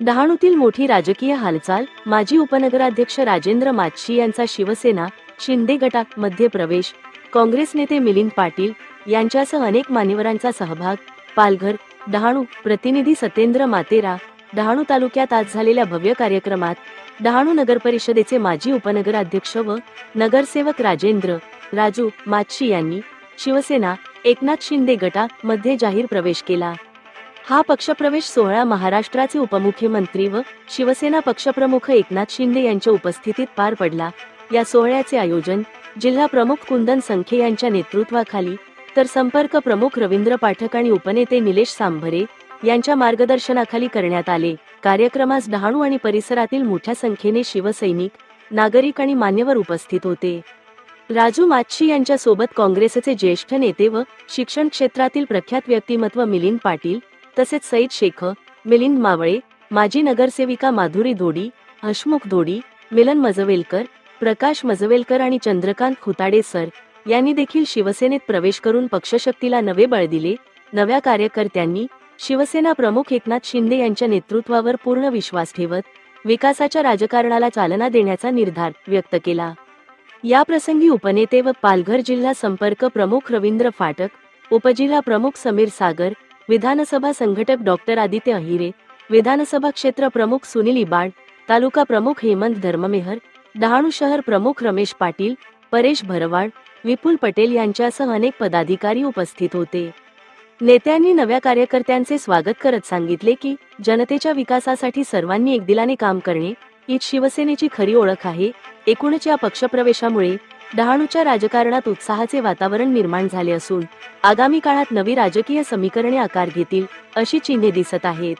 डहाणूतील मोठी राजकीय हालचाल माजी उपनगराध्यक्ष राजेंद्र माच्छी यांचा शिवसेना शिंदे गटात मध्ये प्रवेश काँग्रेस नेते मिलिंद पाटील यांच्यासह अनेक मान्यवरांचा सहभाग पालघर डहाणू प्रतिनिधी सत्येंद्र मातेरा डहाणू तालुक्यात आज झालेल्या भव्य कार्यक्रमात डहाणू नगर परिषदेचे माजी उपनगराध्यक्ष व नगरसेवक राजेंद्र राजू माच्छी यांनी शिवसेना एकनाथ शिंदे गटा मध्ये जाहीर प्रवेश केला. हा पक्षप्रवेश सोहळा महाराष्ट्राचे उपमुख्यमंत्री व शिवसेना पक्षप्रमुख एकनाथ शिंदे यांच्या उपस्थितीत पार पडला. या सोहळ्याचे आयोजन जिल्हा प्रमुख कुंदन संखे यांच्या नेतृत्वाखाली तर संपर्क प्रमुख रवींद्र पाठक आणि उपनेते निलेश सांभरे यांच्या मार्गदर्शनाखाली करण्यात आले. कार्यक्रमास डहाणू आणि परिसरातील मोठ्या संख्येने शिवसैनिक नागरिक आणि मान्यवर उपस्थित होते. राजू माच्छी यांच्या सोबत काँग्रेसचे ज्येष्ठ नेते व शिक्षण क्षेत्रातील प्रख्यात व्यक्तिमत्व मिलिंद पाटील तसेच सईद शेख मिलिंद मावळे माजी नगरसेविका माधुरी धोडी हशमुख धोडी मिलन मजवेलकर प्रकाश मजवेलकर आणि चंद्रकांत खुताडे सर यांनी देखील शिवसेनेत प्रवेश करून पक्षशक्तीला नवे बळ दिले. नव्या कार्यकर्त्यांनी शिवसेना प्रमुख एकनाथ शिंदे यांच्या नेतृत्वावर पूर्ण विश्वास ठेवत विकासाच्या राजकारणाला चालना देण्याचा निर्धार व्यक्त केला. या प्रसंगी उपनेते व पालघर जिल्हा संपर्क प्रमुख रवींद्र फाटक उपजिल्हा प्रमुख समीर सागर विधानसभा संघटक डॉक्टर आदित्य अहिरे विधानसभा क्षेत्र प्रमुख सुनील इबाड तालुका प्रमुख हेमंत धर्ममेहर डहाणू शहर प्रमुख रमेश पाटील परेश भरवाड विपुल पटेल यांच्यासह अनेक पदाधिकारी उपस्थित होते. नेत्यांनी नव्या कार्यकर्त्यांचे स्वागत करत सांगितले की जनतेच्या विकासासाठी सर्वांनी एकदिलाने काम करणे हीच शिवसेनेची खरी ओळख आहे. एकूणच या पक्षप्रवेशामुळे डहाणूच्या राजकारणात उत्साहाचे वातावरण निर्माण झाले असून आगामी काळात नवी राजकीय समीकरणे आकार घेतील अशी चिन्हे दिसत आहेत.